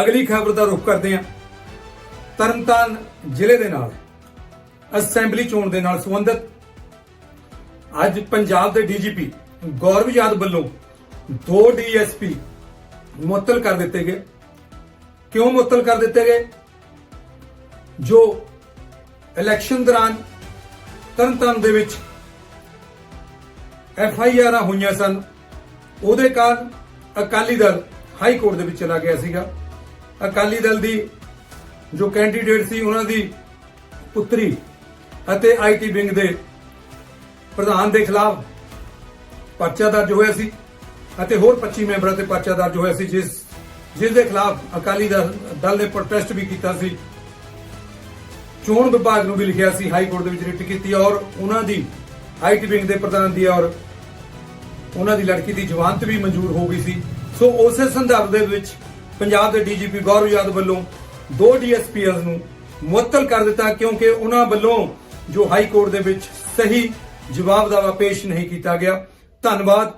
ਅਗਲੀ ਖਬਰ ਦਾ ਰੁਖ ਕਰਦੇ ਹਾਂ। ਤਰਨਤਾਰਨ ਜ਼ਿਲ੍ਹੇ ਦੇ ਨਾਲ, ਅਸੈਂਬਲੀ ਚੋਣ ਦੇ ਨਾਲ ਸੰਬੰਧਿਤ। ਅੱਜ ਪੰਜਾਬ ਦੇ ਡੀਜੀਪੀ ਗੌਰਵ ਯਾਦ ਵੱਲੋਂ ਦੋ ਡੀਐਸਪੀ ਮੁਅੱਤਲ ਕਰ ਦਿੱਤੇ ਗਏ। ਕਿਉਂ ਮੁਅੱਤਲ ਕਰ ਦਿੱਤੇ ਗਏ? ਜੋ ਇਲੈਕਸ਼ਨ ਦੌਰਾਨ ਤਰਨਤਾਰਨ ਦੇ ਵਿੱਚ ਐਫ ਆਈ ਆਰਾਂ ਹੋਈਆਂ ਸਨ, ਉਹਦੇ ਕਾਰਨ ਅਕਾਲੀ ਦਲ ਹਾਈ ਕੋਰਟ ਦੇ ਵਿੱਚ ਚਲਾ ਗਿਆ ਸੀਗਾ। ਅਕਾਲੀ ਦਲ ਦੀ ਜੋ ਕੈਂਡੀਡੇਟ ਸੀ ਉਹਨਾਂ ਦੀ ਪੁੱਤਰੀ ਅਤੇ ਆਈਟੀ ਵਿੰਗ ਦੇ ਪ੍ਰਧਾਨ ਦੇ ਖਿਲਾਫ ਪਰਚਾ ਦਰਜ ਹੋਇਆ ਸੀ ਅਤੇ ਹੋਰ 25 ਮੈਂਬਰਾਂ ਤੇ ਪਰਚਾ ਦਰਜ ਹੋਇਆ ਸੀ, ਜਿਸ ਜਿਸ ਦੇ ਖਿਲਾਫ ਅਕਾਲੀ ਦਲ ਦਲ ਨੇ ਪ੍ਰੋਟੈਸਟ ਵੀ ਕੀਤਾ ਸੀ। ਚੋਣ ਵਿਭਾਗ ਨੂੰ ਵੀ ਲਿਖਿਆ ਸੀ, ਹਾਈ ਕੋਰਟ ਦੇ ਵਿੱਚ ਰਿਟ ਕੀਤੀ ਔਰ ਉਹਨਾਂ ਦੀ ਆਈਟੀ ਵਿੰਗ ਦੇ ਪ੍ਰਧਾਨ ਦੀ ਔਰ ਉਹਨਾਂ ਦੀ ਲੜਕੀ ਦੀ ਜ਼ਮਾਨਤ ਵੀ ਮਨਜ਼ੂਰ ਹੋ ਗਈ ਸੀ। ਸੋ ਉਸੇ ਸੰਦਰਭ ਦੇ ਵਿੱਚ ਪੰਜਾਬ ਦੇ ਡੀਜੀਪੀ ਗੌਰਵ ਯਾਦਵ ਵੱਲੋਂ ਦੋ ਡੀਐਸਪੀਐਸ ਨੂੰ ਮੁਅੱਤਲ ਕਰ ਦਿੱਤਾ ਕਿਉਂਕਿ ਉਹਨਾਂ ਵੱਲੋਂ ਜੋ ਹਾਈ ਕੋਰਟ ਦੇ ਵਿੱਚ ਸਹੀ ਜਵਾਬ ਜਵਾਬਦਾਵਾ ਪੇਸ਼ ਨਹੀਂ ਕੀਤਾ ਗਿਆ। ਧੰਨਵਾਦ।